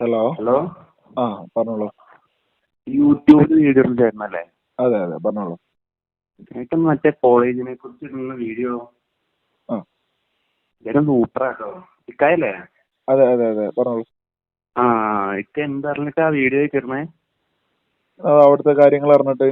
Hello hello ആ പറഞ്ഞോളൂ യൂട്യൂബിൽ വീഡിയോ ചേർന്നല്ലേ അതെ അതെ പറഞ്ഞോളൂ ചേട്ടൻ മറ്റേ കോളേജിനെ കുറിച്ച് ഇടുന്ന വീഡിയോ ആ ചേട്ടൻ സൂപ്പറാട്ടോ ഇക്കായല്ലേ അതെ അതെ അതെ പറഞ്ഞോളൂ ആ ഇക്ക എന്തറിഞ്ഞിട്ട് ആ വീഡിയോ ചേർന്നേ അവിടുത്തെ കാര്യങ്ങൾ അറിഞ്ഞിട്ട്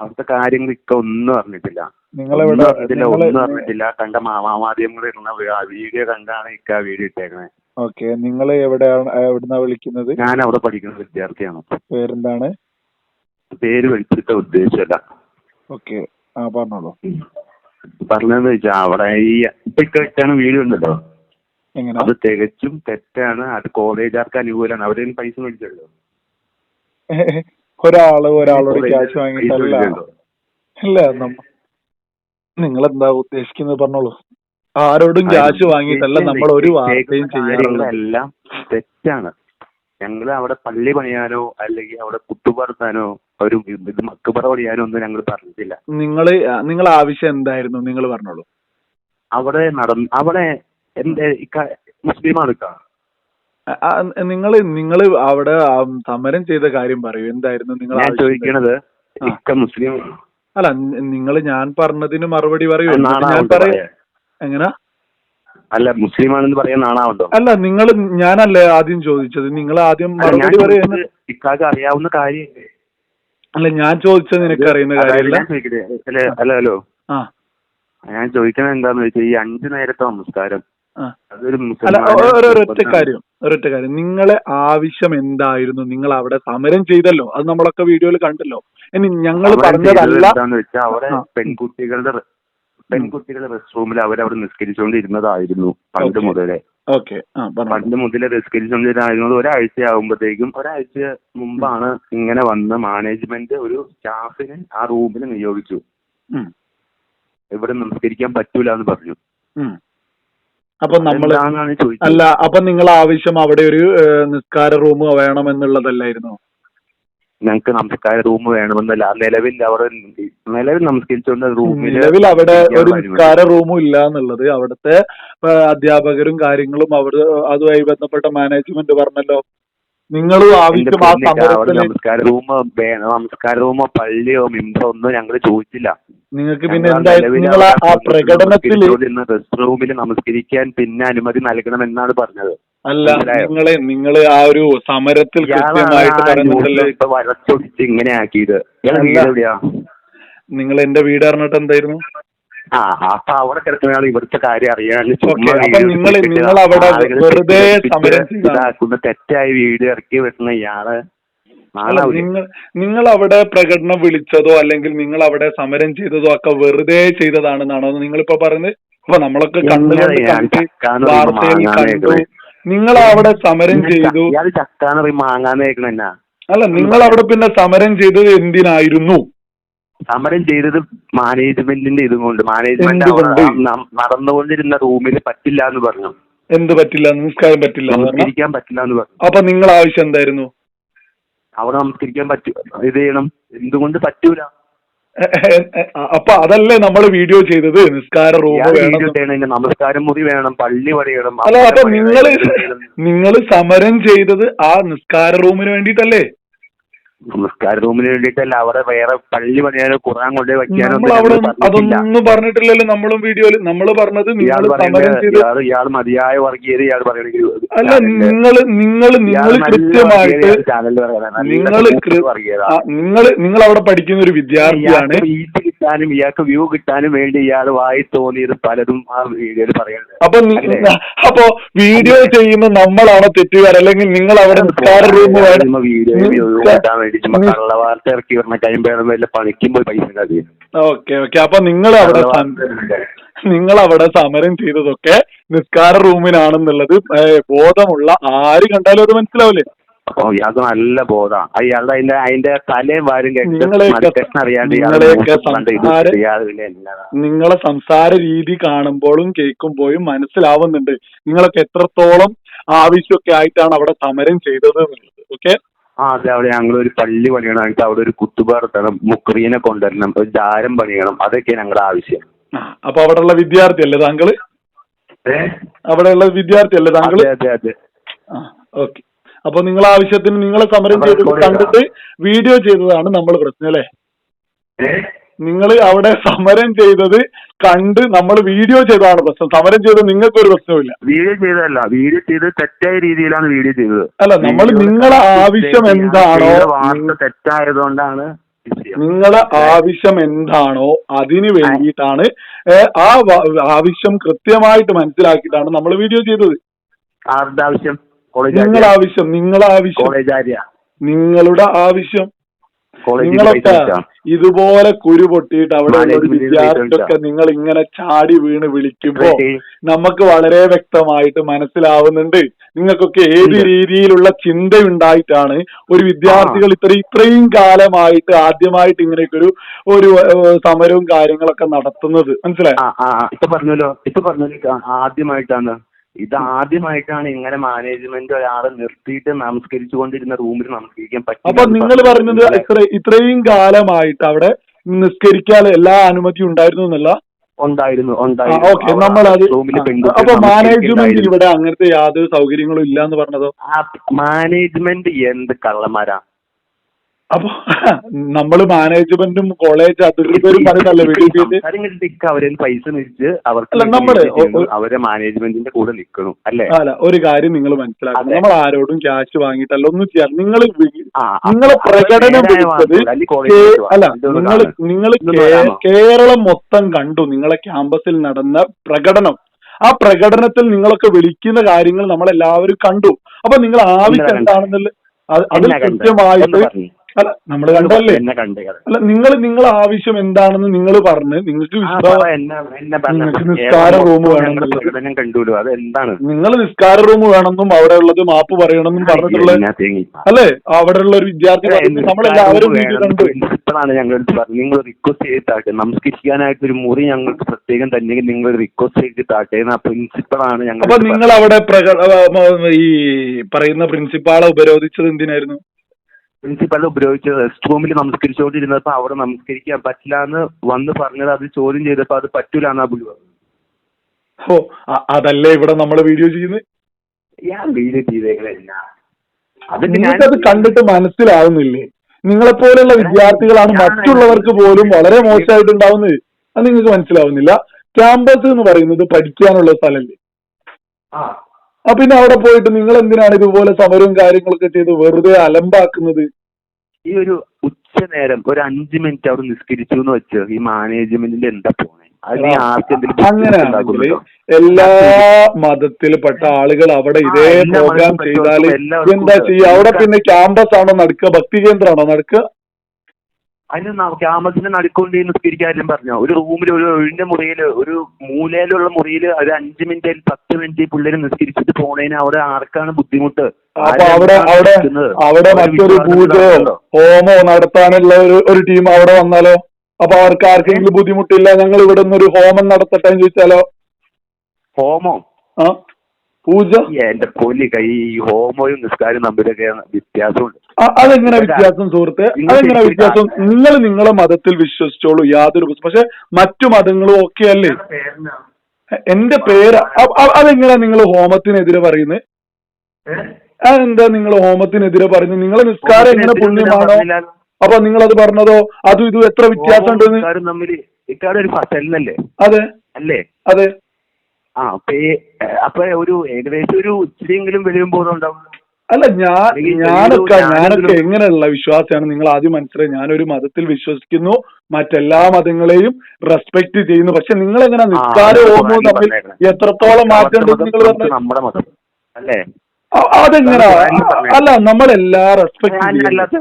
അവിടുത്തെ കാര്യങ്ങൾ ഇക്ക ഒന്നും അറിഞ്ഞിട്ടില്ല നിങ്ങളെവിടെ ഒന്നും അറിഞ്ഞിട്ടില്ല ഒന്നും അറിഞ്ഞിട്ടില്ല കണ്ട മാധ്യമങ്ങളിൽ ഇടുന്ന വീഡിയോ കണ്ടാണ് ഇക്ക ആ വീഡിയോ ഇട്ടേക്കണേ ഓക്കെ നിങ്ങൾ എവിടെയാണ് എവിടുന്നാ വിളിക്കുന്നത്? ഞാൻ അവിടെ പഠിക്കുന്ന വിദ്യാർത്ഥിയാണ്. പേരെന്താണ്? പേര് വിളിച്ചിട്ട് ഉദ്ദേശിച്ചല്ല. ഓക്കെ ആ പറഞ്ഞോളൂ. പറഞ്ഞതെന്ന് വെച്ചാ അവിടെ ഈ ഇപ്പൊ വീട് വീഡിയോ ഉണ്ടല്ലോ എങ്ങനെ? അത് തികച്ചും തെറ്റാണ്. അത് കോളേജുകാർക്ക് അനുകൂലമാണ്. അവരെ പൈസ മേടിച്ചല്ലോ. ഒരാൾ ഒരാളോട് ക്യാഷ് വാങ്ങിയിട്ടല്ല. നിങ്ങൾ എന്താ ഉദ്ദേശിക്കുന്നത്? പറഞ്ഞോളൂ. ആരോടും ക്യാഷ് വാങ്ങിയിട്ടല്ല നമ്മൾ ഒരു വാർത്തയും ചെയ്യാറുള്ളത്. തെറ്റാണ്. ഞങ്ങൾ അവിടെ പള്ളി പണിയാനോ അല്ലെങ്കിൽ അവിടെ കുത്തുപറത്താനോ ഒരു ഇത് മക്കുപറ പണിയാനോ ഒന്നും ഞങ്ങൾ പറഞ്ഞിട്ടില്ല. നിങ്ങൾ നിങ്ങൾ ആവശ്യം എന്തായിരുന്നു? നിങ്ങൾ പറഞ്ഞോളൂ. അവിടെ നട അവിടെ എന്റെ മുസ്ലിമാണ് നിങ്ങൾ നിങ്ങൾ അവിടെ സമരം ചെയ്ത കാര്യം പറയൂ. എന്തായിരുന്നു നിങ്ങൾ ഞാൻ ചോദിക്കണത് മുസ്ലിം അല്ല നിങ്ങൾ ഞാൻ പറഞ്ഞതിന് മറുപടി പറയൂ. ഞാൻ പറയാം? എങ്ങനെ? അല്ല മുസ്ലിം ആണെന്ന് പറയാൻ നാണാവുണ്ടോ അല്ല നിങ്ങൾ ഞാനല്ലേ ആദ്യം ചോദിച്ചത്? നിങ്ങൾ ആദ്യം മറുപടി പറയുന്നത് ഇക്കാക്ക് അറിയാവുന്ന കാര്യമല്ലേ അല്ല ഞാൻ ചോദിച്ചത് നിനക്ക് അറിയുന്ന കാര്യമല്ല. അല്ല ഹലോ. ആ. ഞാൻ ചോദിക്കണത് എന്താന്ന് വെച്ചാൽ ഈ അഞ്ചു നേരത്തെ നമസ്കാരം. അല്ല ഒരൊറ്റ. കാര്യം ഒരൊറ്റ കാര്യം. നിങ്ങളെ ആവശ്യം എന്തായിരുന്നു? നിങ്ങൾ അവിടെ സമരം ചെയ്തല്ലോ. അത് നമ്മളൊക്കെ വീഡിയോയിൽ കണ്ടല്ലോ. ഇനി ഞങ്ങൾ പറഞ്ഞതല്ല. അവിടെ. പെൺകുട്ടികളുടെ പെൺകുട്ടികളുടെ റെസ്റ്റ് റൂമിൽ അവരവിടെ നിസ്കരിച്ചുകൊണ്ടിരുന്നതായിരുന്നു പണ്ട്. മുതലേ. ഓക്കെ പണ്ട് മുതലേ നിസ്കരിച്ചുകൊണ്ടിരുന്നത് ഒരാഴ്ച ആകുമ്പോഴത്തേക്കും ഒരാഴ്ച മുമ്പാണ് ഇങ്ങനെ വന്ന് മാനേജ്മെന്റ് ഒരു സ്റ്റാഫിനെ ആ റൂമിൽ നിയോഗിച്ചു. ഇവിടെ നിസ്കരിക്കാൻ പറ്റൂല എന്ന് പറഞ്ഞു അപ്പൊ നമ്മൾ അല്ല അപ്പൊ നിങ്ങൾ ആവശ്യം അവിടെ ഒരു നിസ്കാര റൂം വേണം എന്നുള്ളതല്ലായിരുന്നു ഞങ്ങൾക്ക് നമസ്കാര റൂം വേണമെന്നല്ല നിലവിൽ അവർ നിലവിൽ നമസ്കരിച്ചുകൊണ്ട് റൂമിൽ നിലവിൽ അവിടെ ഒരു നിസ്കാര റൂമും ഇല്ല എന്നുള്ളത്. അവിടുത്തെ അധ്യാപകരും കാര്യങ്ങളും അവർ അതുമായി ബന്ധപ്പെട്ട മാനേജ്മെന്റ് പറഞ്ഞല്ലോ. നിങ്ങളും ആവശ്യം ആ നമസ്കാര റൂമോ നമസ്കാര റൂമോ പള്ളിയോ മിമ്പോ ഒന്നും ഞങ്ങൾ ചോദിച്ചില്ല. നിങ്ങൾക്ക് പിന്നെ എന്തായാലും ആ പ്രകടനത്തിൽ റെസ്റ്റ് റൂമിൽ നമസ്കരിക്കാൻ പിന്നെ അനുമതി നൽകണമെന്നാണ് പറഞ്ഞത്. അല്ല നിങ്ങളെ നിങ്ങളെ നിങ്ങൾ ആ ഒരു സമരത്തിൽ കൃത്യമായിട്ട് പറഞ്ഞിട്ടല്ലേ വരച്ചൊടിച്ച് ഇങ്ങനെ ആക്കിയത്. നിങ്ങൾ എന്റെ വീട് അറിഞ്ഞിട്ട് എന്തായിരുന്നു? ആ അപ്പൊ അവിടെ കിടക്കുന്നയാൾ ഇവിടുത്തെ കാര്യം ചെയ്തതാണ്. ഇതാക്കുന്ന തെറ്റായ വീട് ഇറക്കി വെക്കുന്ന ഇയാൾ നിങ്ങൾ നിങ്ങൾ അവിടെ പ്രകടനം വിളിച്ചതോ അല്ലെങ്കിൽ നിങ്ങൾ അവിടെ സമരം ചെയ്തതോ ഒക്കെ വെറുതെ ചെയ്തതാണെന്നാണോ നിങ്ങളിപ്പോ പറയുന്നത്? അപ്പൊ നമ്മളൊക്കെ കണ്ടു വാർത്തയിൽ കണ്ടു. നിങ്ങൾ അവിടെ സമരം ചെയ്തു. ഇയാൾ ചക്കാന്ന് പറയും മാങ്ങാന്ന് കേൾക്കണ എന്നാ. അല്ല നിങ്ങൾ അവിടെ പിന്നെ സമരം ചെയ്തത് എന്തിനായിരുന്നു? സമരം ചെയ്തത് മാനേജ്മെന്റിന്റെ ഇതും കൊണ്ട്. മാനേജ്മെന്റ് എന്തുകൊണ്ട്? നടന്നുകൊണ്ടിരുന്ന റൂമിൽ പറ്റില്ല എന്ന് പറഞ്ഞു. എന്ത് പറ്റില്ല? നിസ്കാരം പറ്റില്ല എന്ന് പറഞ്ഞാ? നമസ്കരിക്കാൻ പറ്റില്ല എന്ന് പറഞ്ഞു. അപ്പൊ നിങ്ങൾ ആവശ്യം എന്തായിരുന്നു? അവിടെ നമസ്കരിക്കാൻ പറ്റൂ ഇത് ചെയ്യണം. എന്തുകൊണ്ട് പറ്റൂല? അപ്പൊ അതല്ലേ നമ്മൾ വീഡിയോ ചെയ്തത്? നിസ്കാര റൂം വേണം. നമസ്കാരം മുറി വേണം പള്ളി പണിയണം അല്ല അപ്പൊ നിങ്ങൾ നിങ്ങൾ നിങ്ങൾ സമരം ചെയ്തത് ആ നിസ്കാര റൂമിന് വേണ്ടിയിട്ടല്ലേ? നമസ്കാര റൂമിന് വേണ്ടിയിട്ടല്ല അവിടെ വേറെ പള്ളി പണിയാനോ ഖുറാൻ കൊണ്ട് അവിടെ അതൊന്നും പറഞ്ഞിട്ടില്ലല്ലോ നമ്മളും വീഡിയോയിൽ. നമ്മൾ പറഞ്ഞത് ഇയാൾ പറയുന്നത് ചെയ്ത് ഇയാൾ മതിയായ വർഗീയത ഇയാൾ പറയണെങ്കിൽ അല്ല നിങ്ങൾ നിങ്ങൾ നിങ്ങൾ കൃത്യമായിട്ട് നിങ്ങൾ നിങ്ങൾ നിങ്ങൾ അവിടെ പഠിക്കുന്ന ഒരു വിദ്യാർത്ഥിയാണ്. റീച്ച് കിട്ടാനും ഇയാൾക്ക് വ്യൂ കിട്ടാനും വേണ്ടി ഇയാൾ വായി തോന്നിയത് പലതും ആ വീഡിയോയിൽ പറയുന്നത് അപ്പൊ അപ്പൊ വീഡിയോ ചെയ്യുന്ന നമ്മളാണോ തെറ്റുകാർ? അല്ലെങ്കിൽ നിങ്ങൾ അവിടെ നിസ്കാര റൂം വീഡിയോ വേണ്ടി കള്ള വാർത്ത ഇറക്കി പറഞ്ഞ കഴിയുമ്പോഴും വല്ല പണിക്കും പോയി പൈസ ഓക്കെ ഓക്കെ. അപ്പൊ നിങ്ങൾ അവിടെ നിങ്ങൾ അവിടെ സമരം ചെയ്തതൊക്കെ നിസ്കാര റൂമിനാണെന്നുള്ളത് ഏ, ബോധമുള്ള ആര് കണ്ടാലും അത് മനസ്സിലാവില്ലേ? അപ്പൊ ഇയാൾക്ക് നല്ല ബോധമാണ് അയാളുടെ അതിന്റെ അതിന്റെ തലയും വാരും നിങ്ങളെ സംസാര രീതി കാണുമ്പോഴും കേൾക്കുമ്പോഴും മനസ്സിലാവുന്നുണ്ട്. നിങ്ങളൊക്കെ എത്രത്തോളം ആവശ്യമൊക്കെ ആയിട്ടാണ് അവിടെ സമരം ചെയ്തത് എന്നുള്ളത് ഓക്കെ? ആ അതെ അവിടെ ഞങ്ങൾ ഒരു പള്ളി പണിയണം. എന്നിട്ട് അവിടെ ഒരു കുത്തുപാർത്തണം മുക്രീനെ കൊണ്ടുവരണം. ഒരു ജാരം പണിയണം. അതൊക്കെയാണ് ഞങ്ങളുടെ ആവശ്യം. ആ അപ്പൊ അവിടെയുള്ള വിദ്യാർത്ഥിയല്ലേ താങ്കൾ? ഏ? അവിടെയുള്ള വിദ്യാർത്ഥിയല്ലേ താങ്കൾ? അതെ അതെ അതെ. ആ ഓക്കെ. അപ്പൊ നിങ്ങൾ ആവശ്യത്തിന് നിങ്ങളെ സമരം ചെയ്തത് കണ്ടിട്ട് വീഡിയോ ചെയ്തതാണ് നമ്മൾ പ്രശ്നം അല്ലേ? നിങ്ങൾ അവിടെ സമരം ചെയ്തത് കണ്ട് നമ്മൾ വീഡിയോ ചെയ്തതാണ് പ്രശ്നം. സമരം ചെയ്തത് നിങ്ങൾക്ക് ഒരു പ്രശ്നമില്ല വീഡിയോ ചെയ്തല്ല വീഡിയോ ചെയ്ത് തെറ്റായ രീതിയിലാണ് വീഡിയോ ചെയ്തത്. അല്ല നമ്മൾ നിങ്ങളെ ആവശ്യം എന്താണോ ചെയ്ത വാർത്ത തെറ്റായതുകൊണ്ടാണ്. നിങ്ങളെ ആവശ്യം എന്താണോ അതിന് വേണ്ടിയിട്ടാണ് ആ ആവശ്യം കൃത്യമായിട്ട് മനസ്സിലാക്കിയിട്ടാണ് നമ്മൾ വീഡിയോ ചെയ്തത്. ആരുടെ ആവശ്യം? കോളേജ് നിങ്ങളെ ആവശ്യം നിങ്ങളെ ആവശ്യം. നിങ്ങളുടെ ആവശ്യം. നിങ്ങളൊക്കെ ഇതുപോലെ കുരു പൊട്ടിയിട്ട് അവിടെ വിദ്യാർത്ഥിയൊക്കെ നിങ്ങൾ ഇങ്ങനെ ചാടി വീണ് വിളിക്കുമ്പോ നമുക്ക് വളരെ വ്യക്തമായിട്ട് മനസ്സിലാവുന്നുണ്ട്. നിങ്ങൾക്കൊക്കെ ഏത്. രീതിയിലുള്ള ചിന്തയുണ്ടായിട്ടാണ് ഒരു വിദ്യാർത്ഥികൾ ഇത്ര ഇത്രയും കാലമായിട്ട് ആദ്യമായിട്ട് ഇങ്ങനെയൊക്കെ ഒരു ഒരു സമരവും കാര്യങ്ങളൊക്കെ നടത്തുന്നത്. മനസ്സിലായോ? ഇപ്പൊ പറഞ്ഞല്ലോ. ഇപ്പൊ പറഞ്ഞല്ലോ. ആദ്യമായിട്ടാണ് ഇത് ആദ്യമായിട്ടാണ് ഇങ്ങനെ മാനേജ്മെന്റ് ഒരാളെ നിർത്തിയിട്ട് നമസ്കരിച്ചു കൊണ്ടിരുന്ന റൂമിൽ നമസ്കരിക്കാൻ പറ്റും അപ്പൊ നിങ്ങൾ പറഞ്ഞത് ഇത്ര ഇത്രയും കാലമായിട്ട് അവിടെ നിസ്കരിക്കാൻ എല്ലാ അനുമതിയും ഉണ്ടായിരുന്നു എന്നല്ല? ഉണ്ടായിരുന്നു ഉണ്ടായിരുന്നു. നമ്മൾ അപ്പൊ മാനേജ്മെന്റ്. ഇവിടെ അങ്ങനത്തെ യാതൊരു സൗകര്യങ്ങളും ഇല്ല എന്ന് പറഞ്ഞതോ മാനേജ്മെന്റ് എന്ത് കള്ളന്മാരാ? അപ്പൊ നമ്മൾ മാനേജ്മെന്റും കോളേജ് അധികൃതരും പറയുന്നല്ലേ പൈസ മേടിച്ച് അവർക്ക് അല്ല, നമ്മൾ അവരെ മാനേജ്മെന്റിന്റെ കൂടെ നിൽക്കണം അല്ലേ? അല്ല ഒരു കാര്യം നിങ്ങൾ മനസ്സിലാക്കണം. നമ്മൾ ആരോടും ക്യാഷ് വാങ്ങിയിട്ടല്ല ഒന്നും ചെയ്യാൻ നിങ്ങൾ നിങ്ങൾ നിങ്ങളെ പ്രകടനം വിളിച്ചത്. അല്ല നിങ്ങൾ നിങ്ങൾ കേരളം മൊത്തം കണ്ടു. നിങ്ങളെ ക്യാമ്പസിൽ നടന്ന പ്രകടനം. ആ പ്രകടനത്തിൽ നിങ്ങളൊക്കെ വിളിക്കുന്ന കാര്യങ്ങൾ നമ്മളെല്ലാവരും കണ്ടു. അപ്പൊ നിങ്ങൾ ആവശ്യം. എന്താണെന്നുള്ള അത് കൃത്യമായിട്ട്. അല്ല നമ്മൾ കണ്ടല്ലേ എന്നെ കണ്ടേ അല്ല നിങ്ങൾ നിങ്ങളെ ആവശ്യം എന്താണെന്ന് നിങ്ങൾ പറഞ്ഞ് നിങ്ങൾക്ക് നിങ്ങൾക്ക് നിസ്കാര റൂം വേണം ഞങ്ങളുടെ പ്രകടനം കണ്ടുല്ലോ അത് എന്താണ് നിങ്ങൾ നിസ്കാര റൂം വേണമെന്നും അവിടെ ഉള്ളത് മാപ്പ് പറയണമെന്നും പറഞ്ഞിട്ടുള്ള അല്ലെ? അവിടെ ഉള്ള ഒരു വിദ്യാർത്ഥി നമ്മളെല്ലാവരും പ്രിൻസിപ്പളാണ് ഞങ്ങൾ നിങ്ങൾ റിക്വസ്റ്റ് ചെയ്തിട്ടാട്ടെ നമസ്കരിക്കാനായിട്ട് ഒരു മുറി ഞങ്ങൾക്ക് പ്രത്യേകം തന്നെ നിങ്ങൾ റിക്വസ്റ്റ് ചെയ്തിട്ടാട്ടെ ആ പ്രിൻസിപ്പളാണ് ഞങ്ങൾ അപ്പൊ നിങ്ങൾ അവിടെ ഈ പറയുന്ന പ്രിൻസിപ്പാളെ ഉപരോധിച്ചത് എന്തിനായിരുന്നു? പ്രിൻസിപ്പൽ ഉപയോഗിച്ചത് റെസ്റ്റ് റൂമിൽ നമസ്കരിച്ചുകൊണ്ടിരുന്നപ്പോ അവിടെ നമസ്കരിക്കാൻ പറ്റില്ല എന്ന് വന്ന് പറഞ്ഞത് അത് ചോദ്യം ചെയ്തപ്പോ അത് പറ്റൂല എന്നാ പുള്ളി ഓ അതല്ലേ ഇവിടെ നമ്മൾ വീഡിയോ ചെയ്യുന്നത്? ഞാൻ വീഡിയോ ചെയ്തേക്കണില്ല നിങ്ങൾക്കത് കണ്ടിട്ട് മനസ്സിലാവുന്നില്ലേ? നിങ്ങളെപ്പോലെയുള്ള വിദ്യാർത്ഥികളാണ് മറ്റുള്ളവർക്ക് പോലും വളരെ മോശമായിട്ടുണ്ടാവുന്നത്. അത് നിങ്ങൾക്ക് മനസ്സിലാവുന്നില്ല. ക്യാമ്പസ് എന്ന് പറയുന്നത് പഠിക്കാനുള്ള സ്ഥലമല്ലേ പിന്നെ അവിടെ പോയിട്ട് നിങ്ങൾ എന്തിനാണ് ഇതുപോലെ സമരവും കാര്യങ്ങളൊക്കെ ചെയ്ത് വെറുതെ അലമ്പാക്കുന്നത്? ഈ ഒരു ഉച്ച നേരം ഒരു അഞ്ച് മിനിറ്റ് അവിടെ നിസ്കരിച്ചു എന്ന് വെച്ച് ഈ മാനേജ്മെന്റിന്റെ എന്താ പോണേ? അങ്ങനെ അങ്ങനെയാണെങ്കിൽ എല്ലാ മതത്തിൽപ്പെട്ട ആളുകൾ അവിടെ ഇതേ പ്രോഗ്രാം ചെയ്താൽ എന്താ. ചെയ്യുക അവിടെ പിന്നെ ക്യാമ്പസ് ആണോ? നടക്കുക? ഭക്തി കേന്ദ്രമാണോ? നടക്കുക? അതിന് ക്യാമ്പസിന്റെ നടുക്കൊണ്ട് നിസ്കരിക്കാരും പറഞ്ഞു? ഒരു റൂമിൽ ഒരു ഒഴിഞ്ഞ മുറിയിൽ ഒരു മൂലയിലുള്ള മുറിയിൽ ഒരു അഞ്ച് മിനിറ്റ് പത്ത് മിനിറ്റ് പിള്ളേര് നിസ്കരിച്ചിട്ട് പോണേന് അവിടെ ആർക്കാണ് ബുദ്ധിമുട്ട്? അവിടെ അവിടെ അവിടെ മറ്റൊരു പൂജയോ? ഹോമോ നടത്താനുള്ള ഒരു ഒരു ടീം അവിടെ വന്നാലോ? അപ്പൊ അവർക്ക് ആർക്കെങ്കിലും ബുദ്ധിമുട്ടില്ല ഞങ്ങൾ ഇവിടെ നിന്ന് ഒരു ഹോമം നടത്തട്ടെ എന്ന് ചോദിച്ചാലോ? ഹോമോ? ആ പൂജ? എന്റെ പൊലി കൈ ഈ ഹോമോയും നിസ്കാരം തമ്മിലൊക്കെ വ്യത്യാസമുണ്ട്. അതെങ്ങനെ വ്യത്യാസം സുഹൃത്തെ? അതെങ്ങനെ വ്യത്യാസം? നിങ്ങൾ നിങ്ങളെ മതത്തിൽ വിശ്വസിച്ചോളൂ യാതൊരു പക്ഷെ മറ്റു മതങ്ങളും ഒക്കെ അല്ലേ? എന്റെ പേര് അ- അ- നിങ്ങൾ ഹോമത്തിനെതിരെ പറയുന്നത്? അതെന്താ നിങ്ങൾ ഹോമത്തിനെതിരെ പറയുന്നത്? നിങ്ങളെ നിസ്കാരം എങ്ങനെ പുണ്യമാണോ? അപ്പൊ നിങ്ങൾ അത് പറഞ്ഞതോ? അതും ഇതും എത്ര വ്യത്യാസം ഉണ്ടെന്ന് അതെ. അല്ലേ? അതെ. ആ അപ്പൊ ഒരു ഏകദേശം ഒരു ഇച്ചിരിയെങ്കിലും ബോധം ഉണ്ടാവും. അല്ല ഞാൻ ഞാനൊക്കെ ഞാനൊക്കെ എങ്ങനെയുള്ള വിശ്വാസമാണ് നിങ്ങൾ ആദ്യം മനസ്സിലായി. ഞാനൊരു മതത്തിൽ വിശ്വസിക്കുന്നു. മറ്റെല്ലാ മതങ്ങളെയും റെസ്പെക്ട് ചെയ്യുന്നു. പക്ഷെ നിങ്ങൾ എങ്ങനെ നിസ്കാരം തമ്മിൽ എത്രത്തോളം മാറ്റം നിങ്ങൾ അതെങ്ങനാ? അത് അല്ല നമ്മളെല്ലാ റെസ്പെക്ട് ചെയ്യുന്നു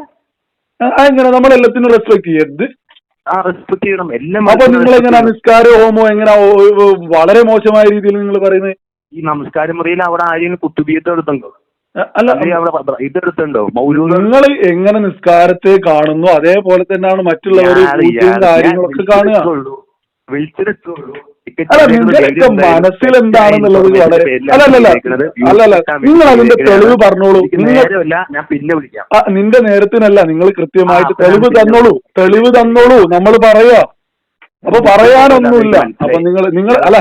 അതെങ്ങനെ? നമ്മളെല്ലാത്തിനും റെസ്പെക്ട് ചെയ്യരുത്. റെസ്പെക്ട് ചെയ്യണം. എല്ലാം അപ്പൊ നിങ്ങൾ എങ്ങനെ നിസ്കാരം നിസ്കാര ഹോമോ എങ്ങനെ? വളരെ മോശമായ രീതിയിൽ നിങ്ങൾ പറയുന്നത്. ഈ നമസ്കാരം മുറിയിൽ അവിടെ ആരെയും കുത്തുബീയത്ത് എടുത്തുണ്ടോ അല്ല ഇതെടുത്തുണ്ടോ നിങ്ങൾ എങ്ങനെ നിസ്കാരത്തെ കാണുന്നു? അതേപോലെ തന്നെയാണ് മറ്റുള്ളവർ കാര്യങ്ങളൊക്കെ കാണുക. അല്ല മനസ്സിൽ എന്താണെന്നുള്ളത് വളരെ അല്ലല്ല അല്ലല്ല നിങ്ങൾ അതിന്റെ തെളിവ് പറഞ്ഞോളൂ. നിന്റെ നേരത്തിനല്ല നിങ്ങൾ കൃത്യമായിട്ട് തെളിവ് തന്നോളൂ. തെളിവ് തന്നോളൂ. നമ്മൾ പറയാ. അപ്പൊ പറയാനൊന്നുമില്ല. അപ്പൊ നിങ്ങൾ നിങ്ങൾ അല്ല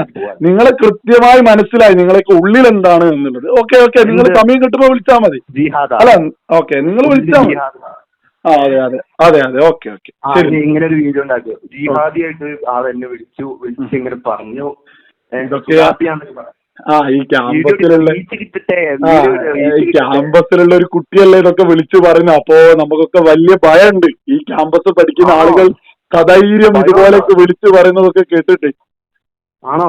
നിങ്ങളെ കൃത്യമായി മനസ്സിലായി നിങ്ങളൊക്കെ ഉള്ളിൽ എന്താണ് എന്നുള്ളത്. ഓക്കെ ഓക്കെ നിങ്ങൾ സമയം കിട്ടുമ്പോ വിളിച്ചാൽ മതി. അല്ല ഓക്കെ നിങ്ങൾ വിളിച്ചാൽ മതി. ആ അതെ അതെ. അതെ അതെ ഓക്കെ ഓക്കെ. ഇങ്ങനെ ഒരു വീഡിയോ ഉണ്ടാക്കി. ജിഹാദിയായിട്ട് ആൾ എന്നെ വിളിച്ചു വിളിച്ച് ഇങ്ങനെ പറഞ്ഞു. ആ ഈ ക്യാമ്പസിലുള്ള ഈ ക്യാമ്പസിലുള്ള ഒരു കുട്ടിയല്ലേ ഇതൊക്കെ വിളിച്ചു പറഞ്ഞു അപ്പോ നമുക്കൊക്കെ വലിയ ഭയമുണ്ട് ഈ ക്യാമ്പസ് പഠിക്കുന്ന ആളുകൾ സധൈര്യം ഇതുപോലൊക്കെ വിളിച്ചു പറയുന്നതൊക്കെ കേട്ടിട്ട്. ആണോ?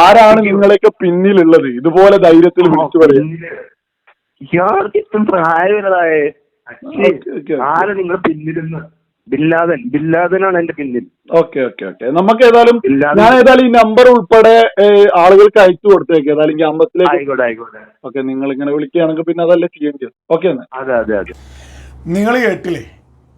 ആരാണ് നിങ്ങളെയൊക്കെ പിന്നിലുള്ളത്? ഇതുപോലെ ധൈര്യത്തിൽ വിളിച്ചു പറയുന്നത് ഇയാൾക്ക് ഇപ്പം പ്രായമുള്ളതായേ ഓക്കേ, ഓക്കേ, ഓക്കേ. ആരാ നിങ്ങളെ പിന്നിലെന്ന്? ബില്ലാദൻ. ബില്ലാദനാണ് എന്റെ പിന്നിൽ. Okay okay okay. നമുക്ക് ഏതായാലും ഞാൻ ഏതായാലും ഈ നമ്പർ ഉൾപ്പെടെ ആളുകൾക്ക് അയച്ചു കൊടുത്തേക്ക്. ഏതായാലും ക്യാമ്പസിലേക്ക് ഓക്കെ നിങ്ങൾ ഇങ്ങനെ വിളിക്കുകയാണെങ്കിൽ പിന്നെ അതല്ലേ ചെയ്യേണ്ടത്. ഓക്കെ അതെ അതെ അതെ. നിങ്ങൾ കേട്ടില്ലേ?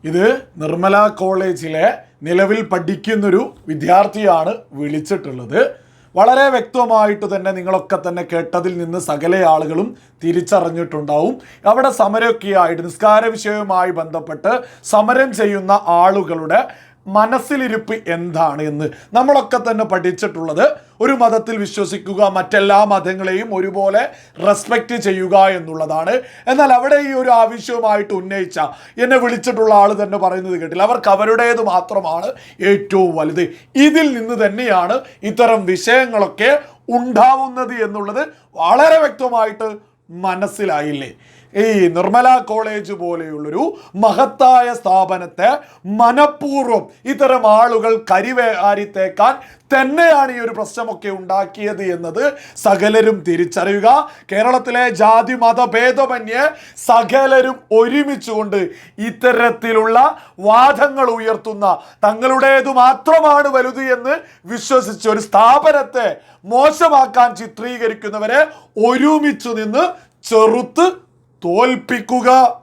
ഇത് നിർമ്മല കോളേജിലെ നിലവിൽ പഠിക്കുന്നൊരു വിദ്യാർത്ഥിയാണ് വിളിച്ചിട്ടുള്ളത്. വളരെ വ്യക്തമായിട്ട് തന്നെ നിങ്ങളൊക്കെ തന്നെ കേട്ടതിൽ നിന്ന് സകല ആളുകളും തിരിച്ചറിഞ്ഞിട്ടുണ്ടാവും. അവിടെ സമരമൊക്കെ ആയിട്ട് നിസ്കാര വിഷയവുമായി ബന്ധപ്പെട്ട് സമരം ചെയ്യുന്ന ആളുകളുടെ മനസ്സിലിരിപ്പ് എന്താണ് എന്ന് നമ്മളൊക്കെ തന്നെ പഠിച്ചിട്ടുള്ളത്. ഒരു മതത്തിൽ വിശ്വസിക്കുക മറ്റെല്ലാ മതങ്ങളെയും ഒരുപോലെ റെസ്പെക്റ്റ് ചെയ്യുക എന്നുള്ളതാണ്. എന്നാൽ അവിടെ ഈ ഒരു ആവശ്യവുമായിട്ട് ഉന്നയിച്ച എന്നെ വിളിച്ചിട്ടുള്ള ആൾ തന്നെ പറയുന്നത് കേട്ടില്ല. അവർക്ക് അവരുടേത് മാത്രമാണ് ഏറ്റവും വലുത്. ഇതിൽ നിന്ന് തന്നെയാണ് ഇത്തരം വിഷയങ്ങളൊക്കെ ഉണ്ടാവുന്നത് എന്നുള്ളത് വളരെ വ്യക്തമായിട്ട് മനസ്സിലായില്ലേ? ഈ നിർമ്മല കോളേജ് പോലെയുള്ളൊരു മഹത്തായ സ്ഥാപനത്തെ മനഃപൂർവം ഇത്തരം ആളുകൾ കരിവേരിത്തേക്കാൻ തന്നെയാണ് ഈ ഒരു പ്രശ്നമൊക്കെ ഉണ്ടാക്കിയത് എന്നത് സകലരും തിരിച്ചറിയുക. കേരളത്തിലെ ജാതി മത ഭേദമന്യേ സകലരും ഒരുമിച്ചുകൊണ്ട് ഇത്തരത്തിലുള്ള വാദങ്ങൾ ഉയർത്തുന്ന തങ്ങളുടേത് മാത്രമാണ് വലുത് എന്ന് വിശ്വസിച്ച് ഒരു സ്ഥാപനത്തെ മോശമാക്കാൻ ചിത്രീകരിക്കുന്നവരെ ഒരുമിച്ചു നിന്ന് ചെറുത്ത് തോൽപ്പിക്കുക.